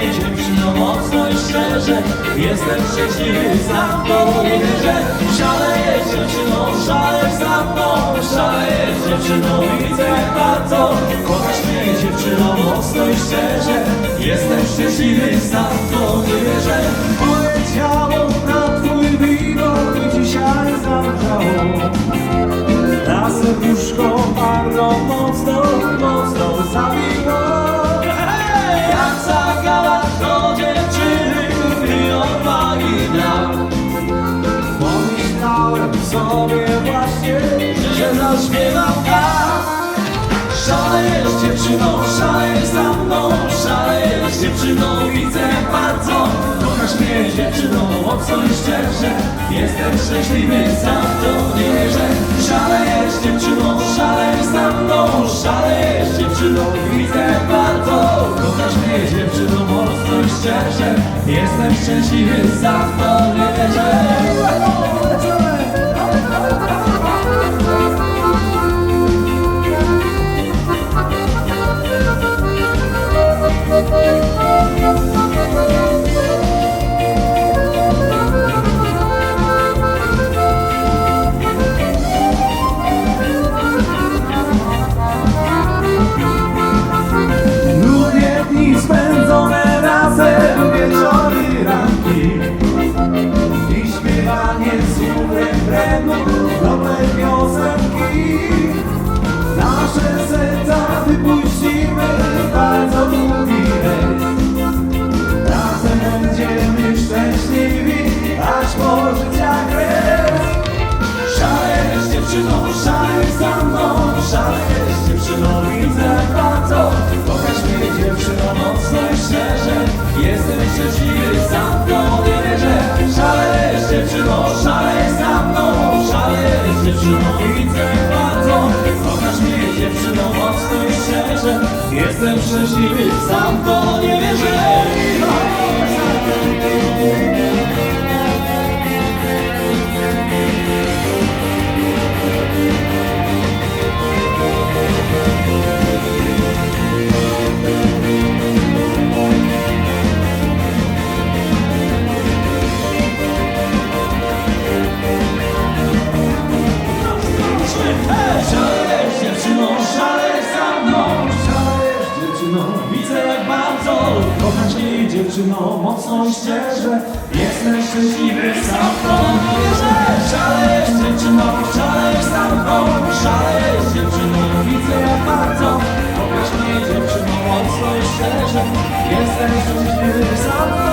mnie dziewczyno mocno i szczerze. Jestem szczęśliwy, sam to nie wierzę Szalejesz dziewczyno, szalejesz za mną Szalejesz dziewczyno, widzę jak bardzo Kochasz mnie dziewczyno mocno i szczerze. Jestem szczęśliwy, sam to nie wierzę Moje ciało na twój widok dzisiaj zamrzało na serduszko bardzo mocno, mocno zabiło że zaśpiewam tak Szalejesz dziewczyną, szalejesz za mną Szalejesz dziewczyną, widzę bardzo. Kochasz mnie dziewczyną, mocno i szczerze. Jestem szczęśliwy, sam w to wierzę. Szalejesz dziewczyną, szalejesz za mną Szalejesz dziewczyną, widzę bardzo. Kochasz mnie dziewczyną, mocno i szczerze. Jestem szczęśliwy, sam w to wierzę Jestem szczęśliwy, to nie wierzę Szalejesz dziewczyno, szalejesz za mną Szalejesz dziewczyno, widzę jak bardzo. Kochasz mnie dziewczyno mocno i szczerze. Jestem szczęśliwy, sam to nie wierzę widzę jak bardzo Kochasz mnie dziewczyną, mocno i szczerze. Jestem szczęśliwy, sam w to nie wierzę Szalejesz dziewczyną, szalejesz za mną Szalejesz dziewczyną, widzę jak bardzo Kochasz mnie dziewczyną, mocno i szczerze. Jestem szczęśliwy, sam w